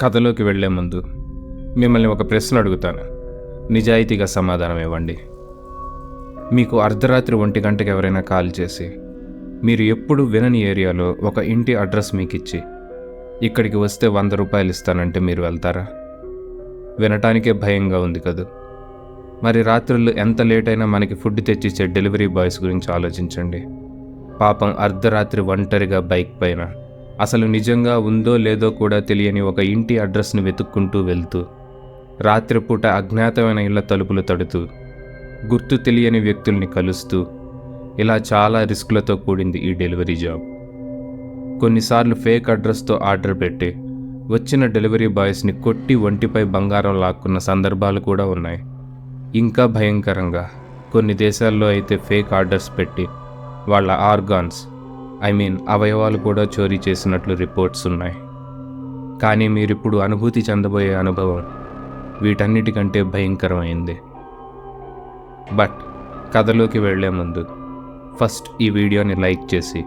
కథలోకి వెళ్ళే ముందు మిమ్మల్ని ఒక ప్రశ్న అడుగుతాను. నిజాయితీగా సమాధానం ఇవ్వండి. మీకు అర్ధరాత్రి ఒంటి గంటకి ఎవరైనా కాల్ చేసి మీరు ఎప్పుడు వినని ఏరియాలో ఒక ఇంటి అడ్రస్ మీకు ఇచ్చి ఇక్కడికి వస్తే వంద రూపాయలు ఇస్తానంటే మీరు వెళ్తారా? వినటానికే భయంగా ఉంది కదూ. మరి రాత్రులు ఎంత లేట్ అయినా మనకి ఫుడ్ తెచ్చిచ్చే డెలివరీ బాయ్స్ గురించి ఆలోచించండి. పాపం అర్ధరాత్రి ఒంటరిగా బైక్ పైన అసలు నిజంగా ఉందో లేదో కూడా తెలియని ఒక ఇంటి అడ్రస్ని వెతుక్కుంటూ వెళ్తూ రాత్రిపూట అజ్ఞాతమైన ఇళ్ళ తలుపులు తడుతూ గుర్తు తెలియని వ్యక్తుల్ని కలుస్తూ ఇలా చాలా రిస్కులతో కూడింది ఈ డెలివరీ జాబ్. కొన్నిసార్లు ఫేక్ అడ్రస్తో ఆర్డర్ పెట్టి వచ్చిన డెలివరీ బాయ్స్ని కొట్టి ఒంటిపై బంగారం లాక్కున్న సందర్భాలు కూడా ఉన్నాయి. ఇంకా భయంకరంగా కొన్ని దేశాల్లో అయితే ఫేక్ ఆర్డర్స్ పెట్టి వాళ్ళ ఆర్గాన్స్ ఐ మీన్ అవయవాలు కూడా చోరీ చేసినట్లు రిపోర్ట్స్ ఉన్నాయి. కానీ మీరిప్పుడు అనుభూతి చెందబోయే అనుభవం వీటన్నిటికంటే భయంకరమైంది. బట్ కథలోకి వెళ్ళే ముందు ఫస్ట్ ఈ వీడియోని లైక్ చేసి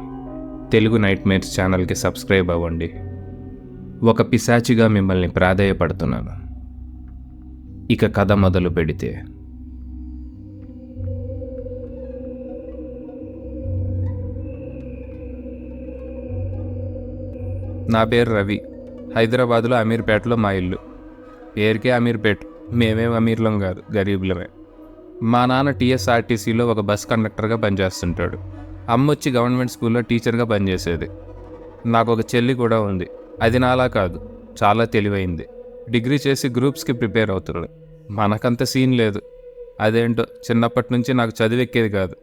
తెలుగు నైట్ మేర్స్ ఛానల్కి సబ్స్క్రైబ్ అవ్వండి. ఒక పిశాచిగా మిమ్మల్ని ప్రాధేయపడుతున్నాను. ఇక కథ మొదలు పెడితే నా పేరు రవి. హైదరాబాద్లో అమీర్పేటలో మా ఇల్లు. పేరుకే అమీర్పేట్. మేమేం అమీర్లం కాదు గరీబులమే. మా నాన్న టీఎస్ఆర్టీసీలో ఒక బస్ కండక్టర్గా పనిచేస్తుంటాడు. అమ్మ వచ్చి గవర్నమెంట్ స్కూల్లో టీచర్గా పనిచేసేది. నాకు ఒక చెల్లి కూడా ఉంది. అది నాలా కాదు చాలా తెలివైంది. డిగ్రీ చేసి గ్రూప్స్కి ప్రిపేర్ అవుతుంది మనకంత సీన్ లేదు. అదేంటో చిన్నప్పటి నుంచి నాకు చదివెక్కేది కాదు.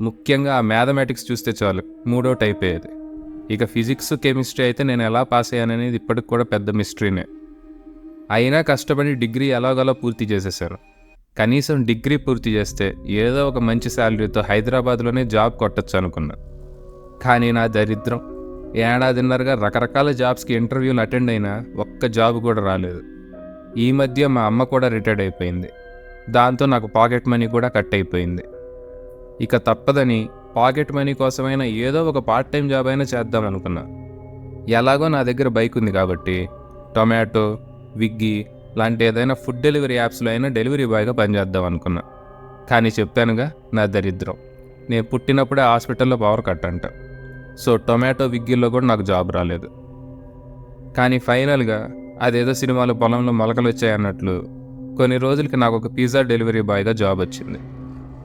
ముఖ్యంగా ఆ మ్యాథమెటిక్స్ చూస్తే చాలు మూడో టైప్ అయ్యేది ఇక ఫిజిక్స్ కెమిస్ట్రీ అయితే నేను ఎలా పాస్ అయ్యాననేది ఇప్పటికి కూడా పెద్ద మిస్టరీనే. అయినా కష్టపడి డిగ్రీ ఎలాగోలా పూర్తి చేసేసారు కనీసం డిగ్రీ పూర్తి చేస్తే ఏదో ఒక మంచి శాలరీతో హైదరాబాద్లోనే జాబ్ కొట్టచ్చు అనుకున్నా. కానీ నా దరిద్రం ఏడాదిన్నరగా రకరకాల జాబ్స్కి ఇంటర్వ్యూలు అటెండ్ అయినా ఒక్క జాబ్ కూడా రాలేదు. ఈ మధ్య మా అమ్మ కూడా రిటైర్డ్ అయిపోయింది. దాంతో నాకు పాకెట్ మనీ కూడా కట్ అయిపోయింది. ఇక తప్పదని పాకెట్ మనీ కోసమైనా ఏదో ఒక పార్ట్ టైం జాబ్ అయినా చేద్దాం అనుకున్నా. ఎలాగో నా దగ్గర బైక్ ఉంది కాబట్టి టొమాటో విగ్గీ లాంటి ఏదైనా ఫుడ్ డెలివరీ యాప్స్లో అయినా డెలివరీ బాయ్గా పనిచేద్దాం అనుకున్నా. కానీ చెప్పానుగా నా దరిద్రం. నేను పుట్టినప్పుడే హాస్పిటల్లో పవర్ కట్ అంట. సో టొమాటో విగ్గీల్లో కూడా నాకు జాబ్ రాలేదు. కానీ ఫైనల్గా అదేదో సినిమాలో పొలంలో మొలకలు వచ్చాయన్నట్లు కొన్ని రోజులకి నాకు ఒక పిజ్జా డెలివరీ బాయ్గా జాబ్ వచ్చింది.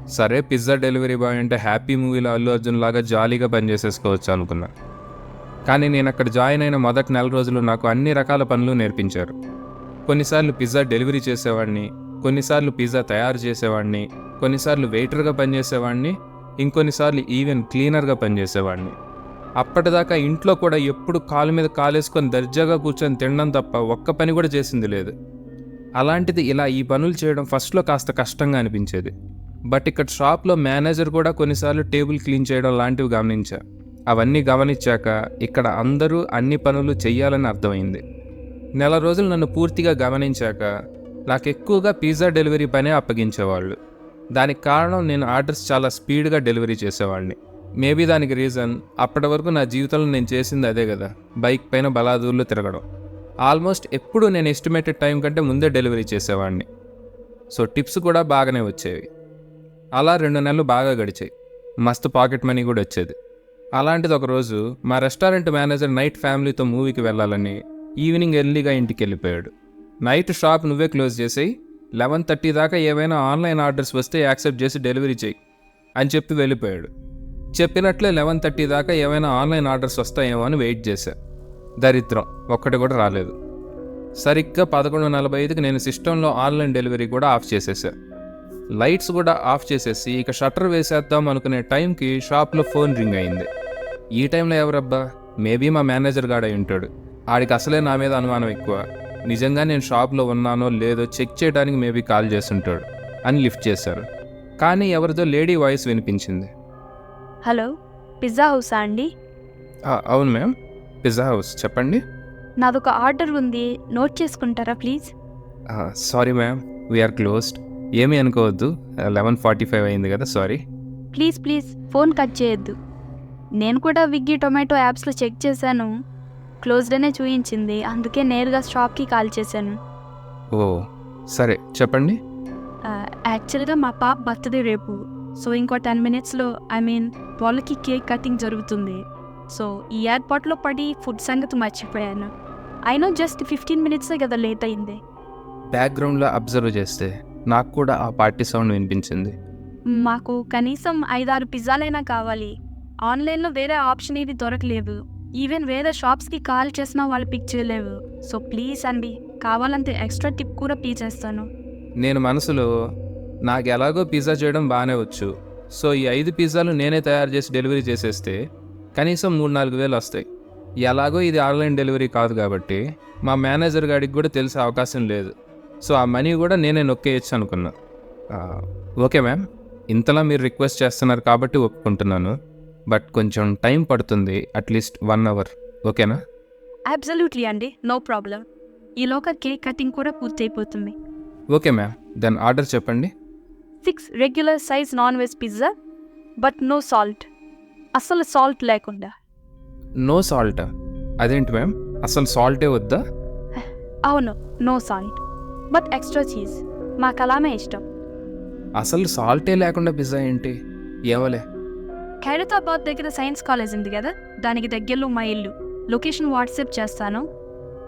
సరే పిజ్జా డెలివరీ బాయ్ అంటే హ్యాపీ మూవీలో అల్లు అర్జున్ లాగా జాలీగా పనిచేసేసుకోవచ్చు అనుకున్నా. కానీ నేను అక్కడ జాయిన్ అయిన మొదటి నెల రోజులు నాకు అన్ని రకాల పనులు నేర్పించారు. కొన్నిసార్లు పిజ్జా డెలివరీ చేసేవాడిని కొన్నిసార్లు పిజ్జా తయారు చేసేవాడిని కొన్నిసార్లు వెయిటర్గా పనిచేసేవాడిని ఇంకొన్నిసార్లు ఈవెన్ క్లీనర్గా పనిచేసేవాడిని. అప్పటిదాకా ఇంట్లో కూడా ఎప్పుడు కాలు మీద కాలేసుకొని దర్జాగా కూర్చొని తినడం తప్ప ఒక్క పని కూడా చేసింది లేదు. అలాంటిది ఇలా ఈ పనులు చేయడం ఫస్ట్లో కాస్త కష్టంగా అనిపించేది. బట్ ఇక్కడ షాప్లో మేనేజర్ కూడా కొన్నిసార్లు టేబుల్ క్లీన్ చేయడం లాంటివి గమనించా. అవన్నీ గమనించాక ఇక్కడ అందరూ అన్ని పనులు చెయ్యాలని అర్థమైంది. నెల రోజులు నన్ను పూర్తిగా గమనించాక నాకు ఎక్కువగా పిజ్జా డెలివరీ పనే అప్పగించేవాళ్ళు. దానికి కారణం నేను ఆర్డర్స్ చాలా స్పీడ్గా డెలివరీ చేసేవాడిని. మేబీ దానికి రీజన్ అప్పటి వరకు నా జీవితంలో నేను చేసింది అదే కదా బైక్ పైన బలాదూర్లు తిరగడం. ఆల్మోస్ట్ ఎప్పుడూ నేను ఎస్టిమేటెడ్ టైం కంటే ముందే డెలివరీ చేసేవాడిని. సో టిప్స్ కూడా బాగానే వచ్చేవి. అలా రెండు నెలలు బాగా గడిచాయి. మస్తు పాకెట్ మనీ కూడా వచ్చేది. అలాంటిది ఒకరోజు మా రెస్టారెంట్ మేనేజర్ నైట్ ఫ్యామిలీతో మూవీకి వెళ్ళాలని ఈవినింగ్ ఎర్లీగా ఇంటికి వెళ్ళిపోయాడు నైట్ షాప్ నువ్వే క్లోజ్ చేసేయి. లెవెన్ థర్టీ దాకా ఏవైనా ఆన్లైన్ ఆర్డర్స్ వస్తే యాక్సెప్ట్ చేసి డెలివరీ చేయి అని చెప్పి వెళ్ళిపోయాడు. చెప్పినట్లే లెవెన్ థర్టీ దాకా ఏమైనా ఆన్లైన్ ఆర్డర్స్ వస్తాయేమో అని వెయిట్ చేశా. దరిద్రం ఒక్కటి కూడా రాలేదు. సరిగ్గా పదకొండు నలభై ఐదుకి నేను సిస్టంలో ఆన్లైన్ డెలివరీ కూడా ఆఫ్ చేసేసా లైట్స్ కూడా ఆఫ్ చేసేసి ఇక షట్టర్ వేసేద్దాం అనుకునే టైంకి షాప్లో ఫోన్ రింగ్ అయింది. ఈ టైంలో ఎవరబ్బా? మేబీ మా మేనేజర్ గాడై ఉంటాడు. ఆడికి అసలే నా మీద అనుమానం ఎక్కువ. నిజంగా నేను షాప్లో ఉన్నానో లేదో చెక్ చేయడానికి మేబీ కాల్ చేస్తుంటాడు అని లిఫ్ట్ చేశారు. కానీ ఎవరిదో లేడీ వాయిస్ వినిపించింది. హలో పిజ్జా హౌసా అండి? "ఆ, అవును మ్యామ్. పిజ్జా హౌస్ చెప్పండి. నాదొక ఆర్డర్ ఉంది. నోట్ చేసుకుంటారా please? Sorry ma'am. We are closed ఏమీ అనుకోవద్దు. లెవెన్ ఫార్టీ ఫైవ్ అయింది కదా sorry. Please please phone cut చేయొద్దు. నేను కూడా విగ్గీ టొమాటో యాప్స్లో చెక్ చేశాను. క్లోజ్డ్ అనే చూయించింది. అందుకే నేరుగా షాప్కి కాల్ చేశాను. ఓ సరే చెప్పండి. యాక్చువల్గా మా పాప బర్త్డే రేపు. సో ఇంకో టెన్ మినిట్స్లో ఐ మీన్ వాళ్ళకి కేక్ కటింగ్ జరుగుతుంది. సో ఈ ఎయిర్పోర్ట్లో పడి ఫుడ్ సంగతి మర్చిపోయాను. అయినా జస్ట్ ఫిఫ్టీన్ మినిట్సే కదా లేట్ అయింది. బ్యాక్గ్రౌండ్లో అబ్జర్వ్ చేస్తే. నాకు కూడా ఆ పార్టీ సౌండ్ వినిపించింది. మాకు కనీసం ఐదారు పిజ్జాలైనా కావాలి. ఆన్లైన్లో వేరే ఆప్షన్ ఇది దొరకలేదు. ఈవెన్ వేరే షాప్స్కి కాల్ చేసినా వాళ్ళు పిక్ చేయలేవు. సో ప్లీజ్ అండి కావాలంటే ఎక్స్ట్రా టిప్ కూడా పే చేస్తాను. నేను మనసులో నాకు ఎలాగో పిజ్జా చేయడం బాగానే వచ్చు. సో ఈ ఐదు పిజ్జాలు నేనే తయారు చేసి డెలివరీ చేసేస్తే కనీసం మూడు నాలుగు వేలు వస్తాయి. ఎలాగో ఇది ఆన్లైన్ డెలివరీ కాదు కాబట్టి మా మేనేజర్ గాడికి కూడా తెలిసే అవకాశం లేదు. సో ఆ మనీ కూడా నేనే నొక్కేయచ్చు అనుకున్నా. Okay ma'am. ఇంతలా మీరు రిక్వెస్ట్ చేస్తున్నారు కాబట్టి ఒప్పుకుంటున్నాను. బట్ కొంచెం టైం పడుతుంది అట్లీస్ట్ వన్ అవర్. ఓకేనా? అబ్సల్యూట్లీ అండి. No problem. ఈలోగా కేక్ కటింగ్ కూడా పూర్తి అయిపోతుంది ఓకే మ్యామ్. దెన్ ఆర్డర్ చెప్పండి. Six regular size non veg pizza but no salt. అసలు సాల్ట్ లేకుండా. No salt? అదేంటి మ్యామ్? అసలు సాల్టే వద్దా? అవును. No salt. But extra cheese. మాకు అలానే ఇష్టం. అసలు సాల్టే లేకుండా పిజ్జా ఏంటి? ఏమలే. ఖైరతాబాద్ దగ్గర సైన్స్ కాలేజ్ ఉంది కదా? దానికి దగ్గరలో మా ఇల్లు. లొకేషన్ వాట్సాప్ చేస్తాను.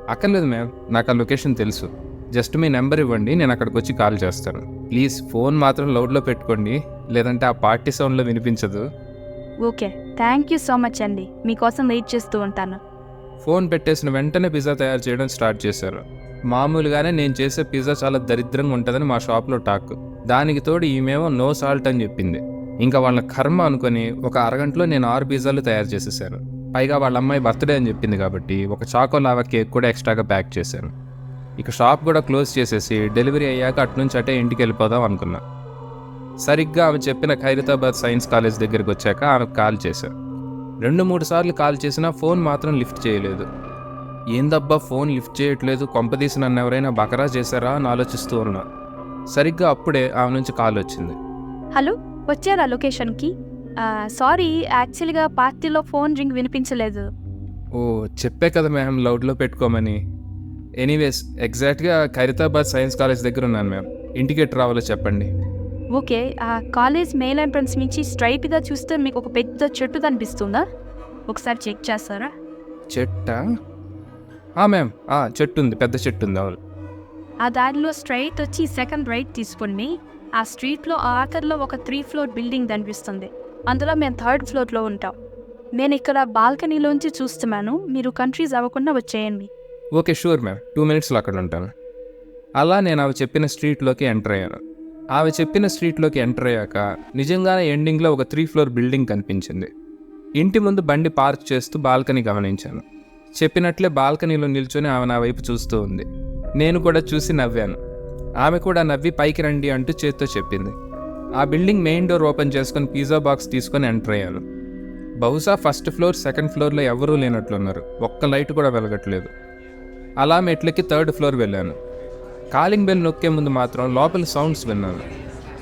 అక్కర్లేదు మ్యామ్. నాకు ఆ లొకేషన్ తెలుసు. జస్ట్ మీ నెంబర్ ఇవ్వండి నేను అక్కడికి వచ్చి కాల్ చేస్తాను. ప్లీజ్ ఫోన్ మాత్రం లౌడ్లో పెట్టుకోండి. లేదంటే ఆ పార్టీ సౌండ్లో వినిపించదు. Okay. Thank you so much అండి. మీకోసం వెయిట్ చేస్తూ ఉంటాను. ఫోన్ పెట్టేసిన వెంటనే పిజ్జా తయారు చేయడం స్టార్ట్ చేశారు. మామూలుగానే నేను చేసే పిజ్జా చాలా దరిద్రంగా ఉంటుందని మా షాప్లో టాక్. దానికి తోడు ఈమెమో నో సాల్ట్ అని చెప్పింది. ఇంకా వాళ్ళ కర్మ అనుకొని ఒక అరగంటలో నేను ఆరు పిజ్జాలు తయారు చేసేసాను. పైగా వాళ్ళ అమ్మాయి బర్త్డే అని చెప్పింది కాబట్టి ఒక చాకో లావా కేక్ కూడా ఎక్స్ట్రాగా ప్యాక్ చేశాను. ఇక షాప్ కూడా క్లోజ్ చేసేసి డెలివరీ అయ్యాక అటు నుంచి అటే ఇంటికి వెళ్ళిపోదాం అనుకున్నా. సరిగ్గా ఆమె చెప్పిన ఖైరతాబాద్ సైన్స్ కాలేజ్ దగ్గరికి వచ్చాక ఆమెకు కాల్ చేశాను రెండు మూడు సార్లు కాల్ చేసినా ఫోన్ మాత్రం లిఫ్ట్ చేయలేదు. ఏందబ్బా ఫోన్ లిఫ్ట్ చేయట్లేదు కొంపదీసి నన్ను ఎవరైనా బకరా చేశారా అని ఆలోచిస్తూ ఉన్నా. సరిగ్గా అప్పుడే ఆమె నుంచి కాల్ వచ్చింది. హలో వచ్చారా లొకేషన్కి? సారీ యాక్చువల్గా పార్టీలో ఫోన్ రింగ్ వినిపించలేదు. ఓ చెప్పే కదా మ్యామ్ లౌడ్లో పెట్టుకోమని. ఎనీవేస్ ఎగ్జాక్ట్గా ఖైరతాబాద్ సైన్స్ కాలేజ్ దగ్గర ఉన్నాను మ్యామ్. ఇంటికి ఎటు రావాలో చెప్పండి. ఓకే ఆ కాలేజ్ మెయిల్ ఎంట్రన్స్ నుంచి స్ట్రైట్గా చూస్తే మీకు ఒక పెద్ద చెట్టు కనిపిస్తుందా ఒకసారి చెక్ చేస్తారా? చెట్టా? మ్యామ్ చెట్టు ఉంది పెద్ద చెట్టు ఉంది అవును. ఆ దారిలో స్ట్రైట్ వచ్చి సెకండ్ రైట్ తీసుకోండి ఆ స్ట్రీట్లో ఆఖరిలో ఒక త్రీ ఫ్లోర్ బిల్డింగ్ కనిపిస్తుంది. అందులో మేము థర్డ్ ఫ్లోర్లో ఉంటాం. నేను ఇక్కడ బాల్కనీలోంచి చూస్తున్నాను. మీరు కంట్రీస్ అవ్వకుండా వచ్చేయండి. ఓకే షూర్ మ్యామ్ టూ మినిట్స్లో అక్కడ ఉంటాను. అలా నేను ఆమె చెప్పిన స్ట్రీట్లోకి ఎంటర్ అయ్యాను. ఆమె చెప్పిన స్ట్రీట్లోకి ఎంటర్ అయ్యాక నిజంగానే ఎండింగ్లో ఒక త్రీ ఫ్లోర్ బిల్డింగ్ కనిపించింది. ఇంటి ముందు బండి పార్క్ చేస్తూ బాల్కనీ గమనించాను. చెప్పినట్లే బాల్కనీలో నిల్చొని ఆమె నా వైపు చూస్తూ ఉంది. నేను కూడా చూసి నవ్వాను. ఆమె కూడా నవ్వి పైకి రండి అంటూ చేత్తో చెప్పింది. ఆ బిల్డింగ్ మెయిన్ డోర్ ఓపెన్ చేసుకొని పిజ్జా బాక్స్ తీసుకొని ఎంటర్ అయ్యాను. బహుశా ఫస్ట్ ఫ్లోర్ సెకండ్ ఫ్లోర్లో ఎవరూ లేనట్లున్నారు. ఒక్క లైట్ కూడా వెలగట్లేదు. అలా మెట్లకి థర్డ్ ఫ్లోర్ వెళ్ళాను. కాలింగ్ బెల్ నొక్కే ముందు మాత్రం లోపల సౌండ్స్ విన్నాను.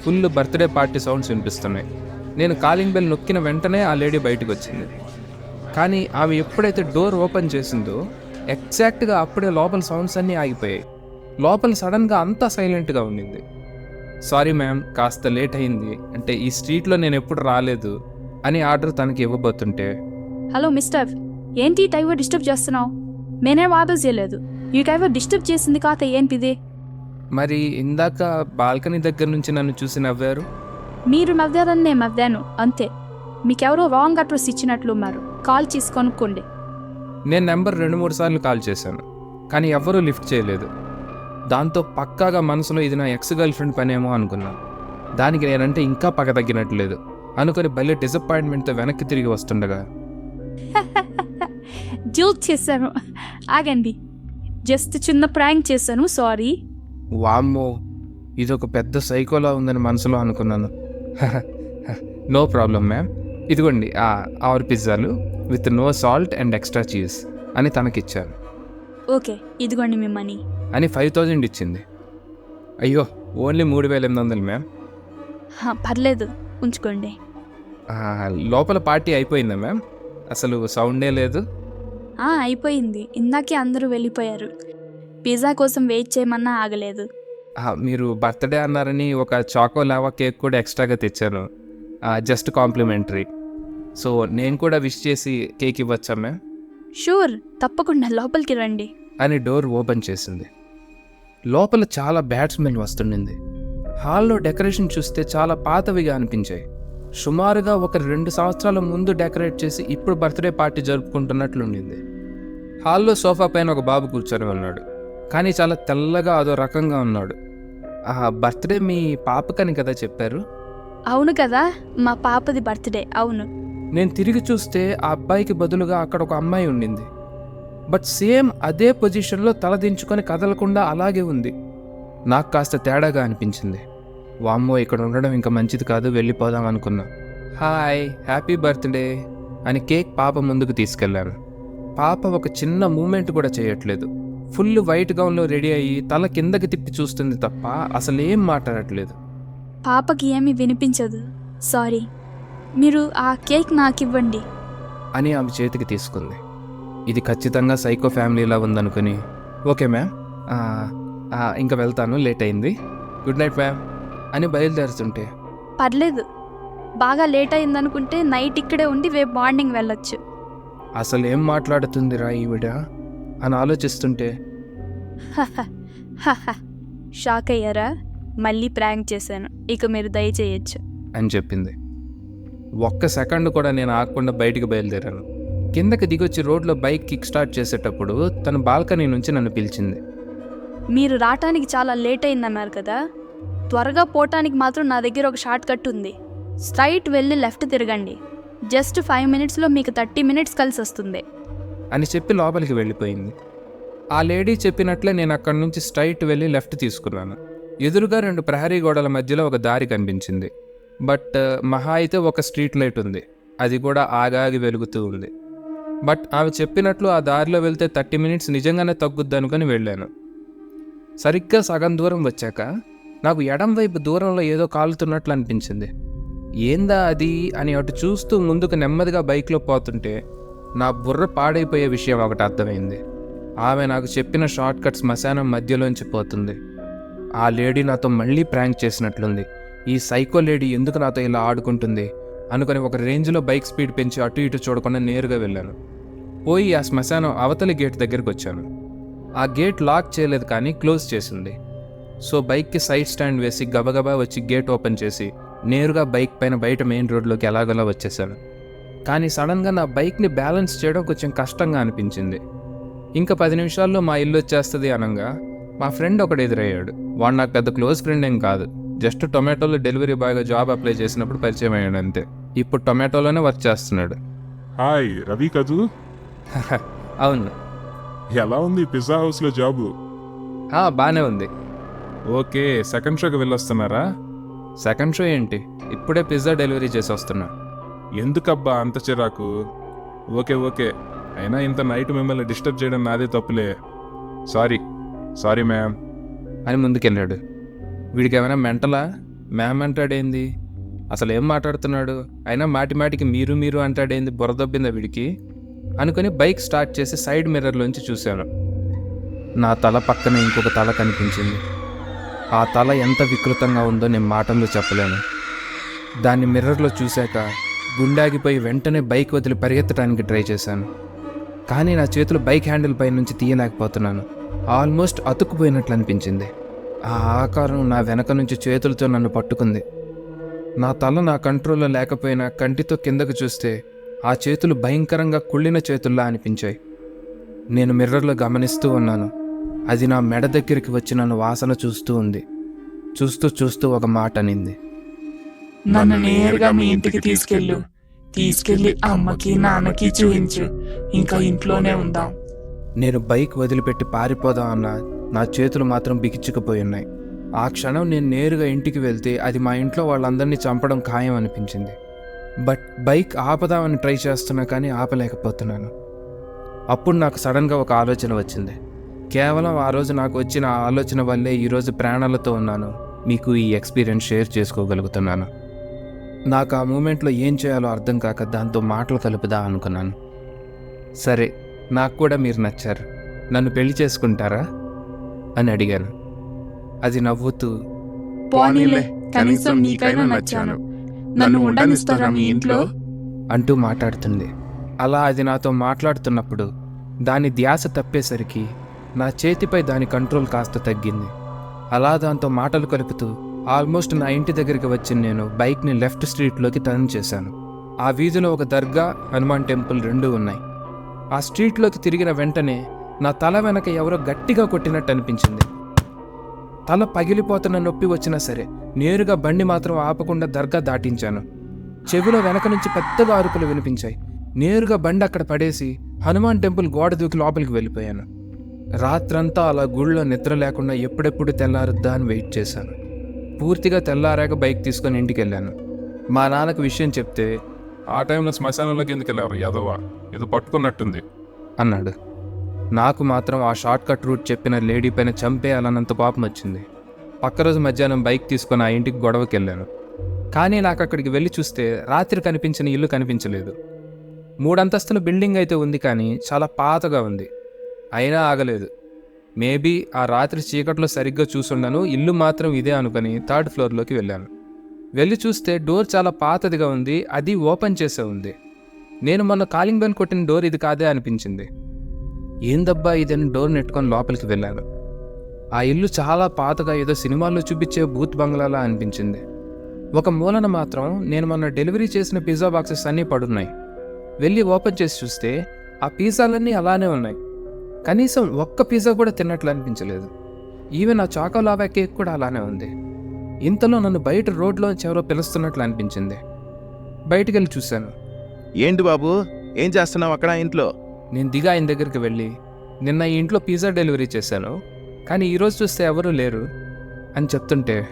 ఫుల్ బర్త్డే పార్టీ సౌండ్స్ వినిపిస్తున్నాయి. నేను కాలింగ్ బెల్ నొక్కిన వెంటనే ఆ లేడీ బయటకు వచ్చింది కానీ ఆమె ఎప్పుడైతే డోర్ ఓపెన్ చేసిందో ఎగ్జాక్ట్గా అప్పుడే లోపల సౌండ్స్ అన్నీ ఆగిపోయాయి. లోపల సడన్గా అంతా సైలెంట్గా ఉండింది. సారీ మ్యామ్ కాస్త లేట్ అయింది. అంటే ఈ స్ట్రీట్లో నేను ఎప్పుడు రాలేదు అని ఆర్డర్ తనకి ఇవ్వబోతుంటే. హలో మిస్టర్ ఏంటి టైవర్ డిస్టర్బ్ చేస్తున్నావు? నేనేం ఆర్డర్ చేయలేదు. ఈ టైవర్ డిస్టర్బ్ చేసింది కాత ఏంటిది? మరి ఇందాక బాల్కనీ దగ్గర నుంచి నన్ను చూసి నవ్వారు? మీరు నవ్వారని నేను నవ్వాను అంతే. మీకెవరో రాంగ్ అడ్రస్ ఇచ్చినట్లు ఉన్నారు కాల్ చేసి కొనుక్కోండి. నేను నెంబర్ రెండు మూడు సార్లు కాల్ చేశాను కానీ ఎవ్వరూ లిఫ్ట్ చేయలేదు. దాంతో పక్కాగా మనసులో ఇది నా ఎక్స్ గర్ల్ ఫ్రెండ్ పనేమో అనుకున్నాను దానికి నేనంటే ఇంకా పగ తగ్గినట్లేదు అనుకొని భలే డిసప్పాయింట్మెంట్తో వెనక్కి తిరిగి వస్తుండగా. జోక్ చేశాను. ఆగండి జస్ట్ చిన్న ప్రాంక్ చేశాను సారీ. వామ్మో ఇదొక పెద్ద సైకోలా ఉందని మనసులో అనుకున్నాను. No problem ma'am. ఇదిగోండి ఆ ఆరు పిజ్జాలు with no salt and extra cheese అని తనకిచ్చాను ఓకే ఇదిగోండి మీ మనీ. అని ఫైవ్ థౌజండ్ ఇచ్చింది. అయ్యో ఓన్లీ మూడు వేల ఎనిమిది వందలు మ్యామ్. పర్లేదు ఉంచుకోండి. లోపల పార్టీ అయిపోయిందా మ్యామ్? అసలు సౌండే లేదు. అయిపోయింది. ఇందాకే అందరూ వెళ్ళిపోయారు. పిజ్జా కోసం వెయిట్ చేయమన్నా ఆగలేదు. మీరు బర్త్డే అన్నారని ఒక చాకో లావా కేక్ కూడా ఎక్స్ట్రాగా తెచ్చాను జస్ట్ కాంప్లిమెంటరీ. సో నేను కూడా విష్ చేసి కేక్ ఇవ్వచ్చా మ్యామ్? షూర్ తప్పకుండా లోపలికి రండి. అని డోర్ ఓపెన్ చేసింది. లోపల చాలా బ్యాడ్ స్మెల్ వస్తుండింది. హాల్లో డెకరేషన్ చూస్తే చాలా పాతవిగా అనిపించాయి. సుమారుగా ఒక రెండు సంవత్సరాల ముందు డెకరేట్ చేసి ఇప్పుడు బర్త్డే పార్టీ జరుపుకుంటున్నట్లుండింది. హాల్లో సోఫా పైన ఒక బాబు కూర్చొని ఉన్నాడు. కానీ చాలా తెల్లగా అదో రకంగా ఉన్నాడు. ఆ బర్త్డే మీ పాపకని కదా చెప్పారు? అవును కదా మా పాపది బర్త్డే అవును. నేను తిరిగి చూస్తే ఆ అబ్బాయికి బదులుగా అక్కడ ఒక అమ్మాయి ఉండింది. బట్ సేమ్ అదే పొజిషన్లో తలదించుకొని కదలకుండా అలాగే ఉంది. నాకు కాస్త తేడాగా అనిపించింది. వామ్మో ఇక్కడ ఉండడం ఇంకా మంచిది కాదు వెళ్ళిపోదాం అనుకున్నా. హాయ్ హ్యాపీ బర్త్డే అని కేక్ పాప ముందుకు తీసుకెళ్ళాను పాప ఒక చిన్న మూమెంట్ కూడా చేయట్లేదు. ఫుల్ వైట్ గౌన్లో రెడీ అయ్యి తల కిందకి తిప్పి చూస్తుంది తప్ప అసలేం మాట్లాడట్లేదు. పాపకి ఏమీ వినిపించదు. సారీ. మీరు ఆ కేక్ నాకు ఇవ్వండి అని ఆమె చేతికి తీసుకుంది. ఇది ఖచ్చితంగా సైకో ఫ్యామిలీలా ఉందనుకుని ఓకే మ్యామ్ ఇంకా వెళ్తాను లేట్ అయింది. గుడ్ నైట్ మ్యామ్ అని బయలుదేరుతుంటే పర్లేదు. బాగా లేట్ అయిందనుకుంటే నైట్ ఇక్కడే ఉండి రేపు మార్నింగ్ వెళ్ళొచ్చు. అసలు ఏం మాట్లాడుతుందిరా ఈవిడ? అని ఆలోచిస్తుంటే షాక్ అయ్యారా? మళ్ళీ ప్రాంక్ చేశాను. ఇక మీరు దయచేయచ్చు. అని చెప్పింది. ఒక్క సెకండ్ కూడా నేను ఆగకుండా బయటికి బయలుదేరాను. కిందకి దిగొచ్చి రోడ్లో బైక్ కిక్ స్టార్ట్ చేసేటప్పుడు తన బాల్కనీ నుంచి నన్ను పిలిచింది. మీరు రావటానికి చాలా లేట్ అయిందన్నారు కదా. త్వరగా పోవటానికి మాత్రం నా దగ్గర ఒక షార్ట్ కట్ ఉంది. స్ట్రైట్ వెళ్ళి లెఫ్ట్ తిరగండి. జస్ట్ ఫైవ్ మినిట్స్లో మీకు థర్టీ మినిట్స్ కలిసి వస్తుంది. అని చెప్పి లోపలికి వెళ్ళిపోయింది. ఆ లేడీ చెప్పినట్లే నేను అక్కడి నుంచి స్ట్రైట్ వెళ్ళి లెఫ్ట్ తీసుకున్నాను. ఎదురుగా రెండు ప్రహరీ గోడల మధ్యలో ఒక దారి కనిపించింది. బట్ మహా అయితే ఒక స్ట్రీట్ లైట్ ఉంది. అది కూడా ఆగాగి వెలుగుతూ ఉంది. బట్ ఆమె చెప్పినట్లు ఆ దారిలో వెళ్తే థర్టీ మినిట్స్ నిజంగానే తగ్గుద్ది అనుకుని వెళ్ళాను. సరిగ్గా సగం దూరం వచ్చాక నాకు ఎడం వైపు దూరంలో ఏదో కాలుతున్నట్లు అనిపించింది. ఏందా అది? అని అటు చూస్తూ ముందుకు నెమ్మదిగా బైక్లో పోతుంటే నా బుర్ర పాడైపోయే విషయం ఒకటి అర్థమైంది. ఆమె నాకు చెప్పిన షార్ట్ కట్ శ్మశానం మధ్యలోంచి పోతుంది. ఆ లేడీ నాతో మళ్ళీ ప్రాంక్ చేసినట్లుంది. ఈ సైకో లేడీ ఎందుకు నాతో ఇలా ఆడుకుంటుంది? అనుకుని ఒక రేంజ్లో బైక్ స్పీడ్ పెంచి అటు ఇటు చూడకుండా నేరుగా వెళ్ళాను. పోయి ఆ శ్మశానం అవతలి గేట్ దగ్గరికి వచ్చాను. ఆ గేట్ లాక్ చేయలేదు కానీ క్లోజ్ చేసింది. సో బైక్కి సైడ్ స్టాండ్ వేసి గబగబా వచ్చి గేట్ ఓపెన్ చేసి నేరుగా బైక్ పైన బయట మెయిన్ రోడ్లోకి ఎలాగోలా వచ్చేసాను. కానీ సడన్గా నా బైక్ని బ్యాలెన్స్ చేయడం కొంచెం కష్టంగా అనిపించింది. ఇంకా పది నిమిషాల్లో మా ఇల్లు వచ్చేస్తుంది అనగా మా ఫ్రెండ్ ఒకడు ఎదురయ్యాడు. వాడు నాకు పెద్ద క్లోజ్ ఫ్రెండ్ ఏం కాదు. జస్ట్ టొమాటోలో డెలివరీ బాయ్గా జాబ్ అప్లై చేసినప్పుడు పరిచయం అయ్యాడు అంతే. ఇప్పుడు టొమాటోలోనే వర్క్ చేస్తున్నాడు. హాయ్ రవి కదూ? అవును. ఎలా ఉంది పిజ్జా హౌస్లో జాబు? బాగానే ఉంది. ఓకే సెకండ్ షోకి వెళ్ళొస్తున్నారా? సెకండ్ షో ఏంటి? ఇప్పుడే పిజ్జా డెలివరీ చేసి వస్తున్నా. ఎందుకబ్బా అంత చిరాకు? Okay okay. అయినా ఇంత నైట్ మిమ్మల్ని డిస్టర్బ్ చేయడం నాదే తప్పులే. Sorry sorry ma'am. అని ముందుకెళ్ళాడు. వీడికి ఏమైనా మెంటలా? మ్యామ్ అంటాడేంది? అసలు ఏం మాట్లాడుతున్నాడు? అయినా మాటి మాటికి మీరు మీరు అంటాడేంది బురదబ్బిందా వీడికి? అనుకుని బైక్ స్టార్ట్ చేసి సైడ్ మిర్రర్లోంచి చూశాను. నా తల పక్కన ఇంకొక తల కనిపించింది. ఆ తల ఎంత వికృతంగా ఉందో నేను మాటల్లో చెప్పలేను. దాన్ని మిర్రర్లో చూశాక గుండాగిపోయి వెంటనే బైక్ వదిలి పరిగెత్తడానికి ట్రై చేశాను. కానీ నా చేతులు బైక్ హ్యాండిల్ పై నుంచి తీయలేకపోతున్నాను. ఆల్మోస్ట్ అతుక్కుపోయినట్లు అనిపించింది ఆ ఆకారం నా వెనక నుంచి చేతులతో నన్ను పట్టుకుంది. నా తల నా కంట్రోల్లో లేకపోయినా కంటితో కిందకు చూస్తే ఆ చేతులు భయంకరంగా కుళ్ళిన చేతుల్లా అనిపించాయి. నేను మిర్రర్లో గమనిస్తూ ఉన్నాను. అది నా మెడ దగ్గరికి వచ్చి నన్ను వాసన చూస్తూ ఉంది. చూస్తూ చూస్తూ ఒక మాట అనింది. నన్ను నేరుగా మీ ఇంటికి తీసుకెళ్ళు. తీసుకెళ్ళి అమ్మకి నాన్నకి చూపించు ఇంకా ఇంట్లోనే ఉందాం. నేను బైక్ వదిలిపెట్టి పారిపోదాం అన్నా. నా చేతులు మాత్రం బిగిచ్చుకుపోయున్నాయి ఆ క్షణం నేను నేరుగా ఇంటికి వెళ్తే అది మా ఇంట్లో వాళ్ళందరినీ చంపడం ఖాయం అనిపించింది. బట్ బైక్ ఆపదామని ట్రై చేస్తున్నా కానీ ఆపలేకపోతున్నాను. అప్పుడు నాకు సడన్గా ఒక ఆలోచన వచ్చింది. కేవలం ఆ రోజు నాకు వచ్చిన ఆ ఆలోచన వల్లే ఈరోజు ప్రాణాలతో ఉన్నాను. మీకు ఈ ఎక్స్పీరియన్స్ షేర్ చేసుకోగలుగుతున్నాను. నాకు ఆ మూమెంట్లో ఏం చేయాలో అర్థం కాక దాంతో మాటలు కలుపుదా అనుకున్నాను. సరే నాకు కూడా మీరు నచ్చారు. నన్ను పెళ్ళి చేసుకుంటారా? అని అడిగాను. అది నవ్వుతూ పోనీలే కనీసం నీకైనా నచ్చాను. నన్ను ఉండనిస్తారా మీ ఇంట్లో? అంటూ మాట్లాడుతుంది. అలా అది నాతో మాట్లాడుతున్నప్పుడు దాని ధ్యాస తప్పేసరికి నా చేతిపై దాని కంట్రోల్ కాస్త తగ్గింది. అలా దాంతో మాటలు కలుపుతూ ఆల్మోస్ట్ నా ఇంటి దగ్గరికి వచ్చి నేను బైక్ని లెఫ్ట్ స్ట్రీట్లోకి టర్న్ చేశాను. ఆ వీధిలో ఒక దర్గా హనుమాన్ టెంపుల్ రెండూ ఉన్నాయి. ఆ స్ట్రీట్లోకి తిరిగిన వెంటనే నా తల వెనక ఎవరో గట్టిగా కొట్టినట్టు అనిపించింది. తల పగిలిపోతున్న నొప్పి వచ్చినా సరే నేరుగా బండి మాత్రం ఆపకుండా దర్గా దాటించాను. చెవిలో వెనక నుంచి పెద్దగా అరుపులు వినిపించాయి. నేరుగా బండి అక్కడ పడేసి హనుమాన్ టెంపుల్ గోడ దూకి లోపలికి వెళ్ళిపోయాను. రాత్రంతా అలా గుళ్ళో నిద్ర లేకుండా ఎప్పుడెప్పుడు తెల్లారుద్దా అని వెయిట్ చేశాను. పూర్తిగా తెల్లారాక బైక్ తీసుకొని ఇంటికి వెళ్ళాను మా నాన్నకు విషయం చెప్తే ఆ టైంలో శ్మశానంలోకి ఎందుకు వెళ్ళారు యాదవ ఏదో పట్టుకున్నట్టుంది. అన్నాడు. నాకు మాత్రం ఆ షార్ట్కట్ రూట్ చెప్పిన లేడీ పైన చంపేయాలన్నంత పాపం వచ్చింది. పక్క రోజు మధ్యాహ్నం బైక్ తీసుకొని ఆ ఇంటికి గొడవకి వెళ్ళాను. కానీ నాకు అక్కడికి వెళ్ళి చూస్తే రాత్రి కనిపించిన ఇల్లు కనిపించలేదు. మూడంతస్తుల బిల్డింగ్ అయితే ఉంది కానీ చాలా పాతగా ఉంది. అయినా ఆగలేదు. మేబీ ఆ రాత్రి చీకట్లో సరిగ్గా చూసుండను ఇల్లు మాత్రం ఇదే అనుకొని థర్డ్ ఫ్లోర్లోకి వెళ్ళాను. వెళ్ళి చూస్తే డోర్ చాలా పాతదిగా ఉంది అది ఓపెన్ చేసే ఉంది. నేను మొన్న కాలింగ్ బెల్ కొట్టిన డోర్ ఇది కాదే అనిపించింది. ఏందబ్బా ఇదని డోర్ నెట్టుకొని లోపలికి వెళ్ళాను. ఆ ఇల్లు చాలా పాతగా ఏదో సినిమాల్లో చూపించే బూత్ బంగ్లాలా అనిపించింది. ఒక మూలన మాత్రం నేను మొన్న డెలివరీ చేసిన పిజ్జా బాక్సెస్ అన్నీ పడున్నాయి. వెళ్ళి ఓపెన్ చేసి చూస్తే ఆ పిజ్జాలన్నీ అలానే ఉన్నాయి. కనీసం ఒక్క పిజ్జా కూడా తిన్నట్లు అనిపించలేదు. ఈవెన్ ఆ చాకో లావా కేక్ కూడా అలానే ఉంది. ఇంతలో నన్ను బయట రోడ్లోంచి ఎవరో పిలుస్తున్నట్లు అనిపించింది. బయటికి వెళ్ళి చూశాను. ఏంటి బాబు? ఏం చేస్తున్నావు అక్కడ ఇంట్లో? నేను దిగా ఆయన దగ్గరికి వెళ్ళి నిన్న ఈ ఇంట్లో పిజ్జా డెలివరీ చేశాను కానీ ఈరోజు చూస్తే ఎవరూ లేరు అని చెప్తుంటే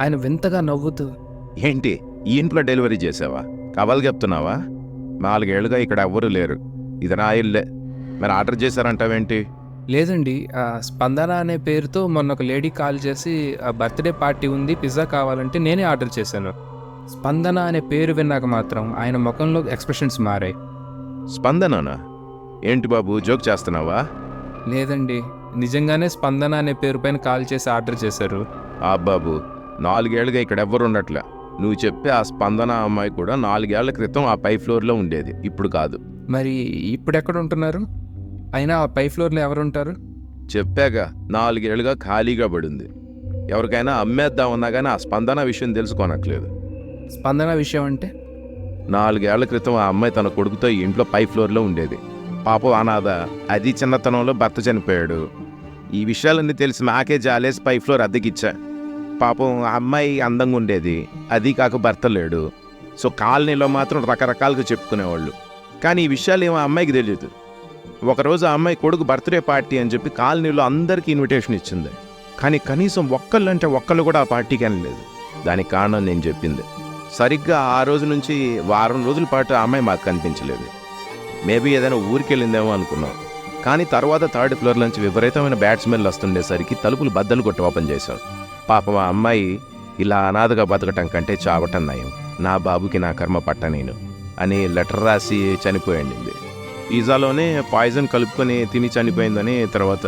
ఆయన వింతగా నవ్వుతూ ఏంటి ఈ ఇంట్లో డెలివరీ చేసావా కవలు చెప్తున్నావా నాలుగేళ్ళుగా ఇక్కడ ఎవ్వరూ లేరు. ఇది నా ఇల్లే. మరి ఆర్డర్ చేశారంటావేంటి? లేదండి ఆ స్పందన అనే పేరుతో మొన్న ఒక లేడీ కాల్ చేసి ఆ బర్త్డే పార్టీ ఉంది పిజ్జా కావాలంటే నేనే ఆర్డర్ చేశాను. స్పందన అనే పేరు విన్నాక మాత్రం ఆయన ముఖంలో ఎక్స్ప్రెషన్స్ మారాయి. స్పందననా? ఏంటి బాబు జోక్ చేస్తున్నావా? లేదండి నిజంగానే స్పందన అనే పేరు పైన కాల్ చేసి ఆర్డర్ చేశారు. ఆ బాబు నాలుగేళ్ళుగా ఇక్కడ ఎవ్వరు ఉండట్లే. నువ్వు చెప్పే ఆ స్పందన అమ్మాయి కూడా నాలుగేళ్ళ క్రితం ఆ పై ఫ్లోర్లో ఉండేది ఇప్పుడు కాదు. మరి ఇప్పుడు ఎక్కడ ఉంటున్నారు? అయినా ఆ పై ఫ్లోర్లో ఎవరు ఉంటారు చెప్పాక నాలుగేళ్ళుగా ఖాళీగా పడింది. ఎవరికైనా అమ్మేద్దామన్నా కానీ ఆ స్పందన విషయం తెలుసుకోనట్లేదు. స్పందన విషయం అంటే? నాలుగేళ్ళ క్రితం ఆ అమ్మాయి తన కొడుకుతో ఇంట్లో పై ఫ్లోర్లో ఉండేది. పాపం అనాథ అది చిన్నతనంలో భర్త చనిపోయాడు. ఈ విషయాలన్నీ తెలిసి నాకే జాలేసి పై ఫ్లోర్ అద్దెకిచ్చా. పాపం ఆ అమ్మాయి అందంగా ఉండేది అది కాక భర్త లేడు. సో కాలనీలో మాత్రం రకరకాలుగా చెప్పుకునేవాళ్ళు. కానీ ఈ విషయాలు ఏమో అమ్మాయికి తెలియదు ఒకరోజు ఆ అమ్మాయి కొడుకు బర్త్డే పార్టీ అని చెప్పి కాలనీలో అందరికీ ఇన్విటేషన్ ఇచ్చింది. కానీ కనీసం ఒక్కళ్ళు అంటే ఒక్కళ్ళు కూడా ఆ పార్టీకి అనలేదు దానికి కారణం నేను చెప్పింది. సరిగ్గా ఆ రోజు నుంచి వారం రోజుల పాటు ఆ అమ్మాయి మాకు కనిపించలేదు. మేబీ ఏదైనా ఊరికి వెళ్ళిందేమో అనుకున్నాం. కానీ తర్వాత థర్డ్ ఫ్లోర్ నుంచి విపరీతమైన బ్యాట్ స్మెల్ వస్తుండేసరికి తలుపులు బద్దలు కొట్టి ఓపెన్ చేశాం. పాపం ఆ అమ్మాయి ఇలా అనాథగా బతకటం కంటే చావటం నయం. నా బాబుకి నా కర్మ పట్ట నేను అని లెటర్ రాసి చనిపోయింది. పిజ్జాలోనే పాయిజన్ కలుపుకొని తిని చనిపోయిందని తర్వాత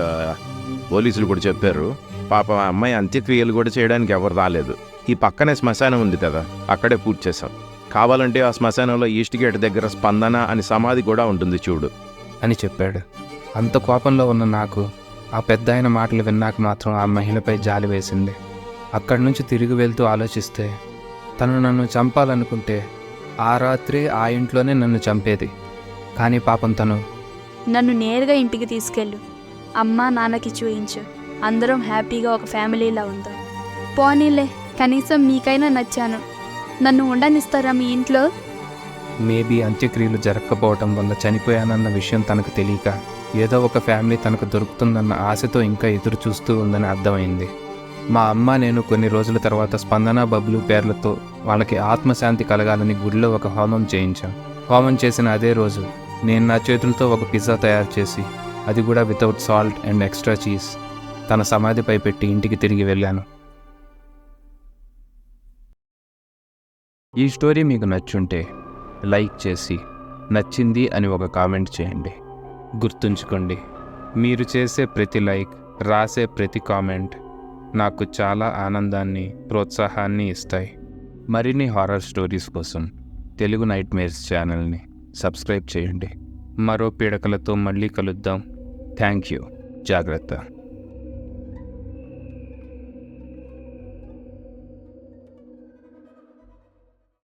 పోలీసులు కూడా చెప్పారు. పాపం అమ్మాయి అంత్యక్రియలు కూడా చేయడానికి ఎవరు రాలేదు. ఈ పక్కనే శ్మశానం ఉంది కదా అక్కడే పూర్తి చేశాం. కావాలంటే ఆ శ్మశానంలో ఈస్ట్ గేట్ దగ్గర స్పందన అని సమాధి కూడా ఉంటుంది చూడు. అని చెప్పాడు. అంత కోపంలో ఉన్న నాకు ఆ పెద్ద ఆయన మాటలు విన్నాక మాత్రం ఆ మహిళపై జాలి వేసింది. అక్కడి నుంచి తిరిగి వెళ్తూ ఆలోచిస్తే తను నన్ను చంపాలనుకుంటే ఆ రాత్రి ఆ ఇంట్లోనే నన్ను చంపేది. కానీ పాపం తను. నన్ను నేరుగా ఇంటికి తీసుకెళ్ళు. అమ్మ నాన్నకి చూయించు. అందరం హ్యాపీగా ఒక ఫ్యామిలీలా ఉందాం. పోనీలే కనీసం మీకైనా నచ్చాను. నన్ను ఉండనిస్తారా మీ ఇంట్లో? మేబీ అంత్యక్రియలు జరగకపోవటం వల్ల చనిపోయానన్న విషయం తనకు తెలియక ఏదో ఒక ఫ్యామిలీ తనకు దొరుకుతుందన్న ఆశతో ఇంకా ఎదురు చూస్తూ ఉందని అర్థమైంది. మా అమ్మ నేను కొన్ని రోజుల తర్వాత స్పందన బబ్లు పేర్లతో వాళ్ళకి ఆత్మశాంతి కలగాలని గుడిలో ఒక హోమం చేయించాం. హోమం చేసిన అదే రోజు నేను నా చేతులతో ఒక పిజ్జా తయారు చేసి అది కూడా without salt and extra cheese తన సమాధిపై పెట్టి ఇంటికి తిరిగి వెళ్ళాను. ఈ స్టోరీ మీకు నచ్చుంటే లైక్ చేసి నచ్చింది అని ఒక కామెంట్ చేయండి. గుర్తుంచుకోండి మీరు చేసే ప్రతి లైక్ రాసే ప్రతి కామెంట్ నాకు చాలా ఆనందాన్ని ప్రోత్సాహాన్ని ఇస్తాయి. మరిన్ని హారర్ స్టోరీస్ కోసం తెలుగు నైట్ మేర్స్ ఛానల్ని సబ్స్క్రైబ్ చేయండి. మరో పీడకలతో మళ్ళీ కలుద్దాం. Thank you. జాగ్రత్త.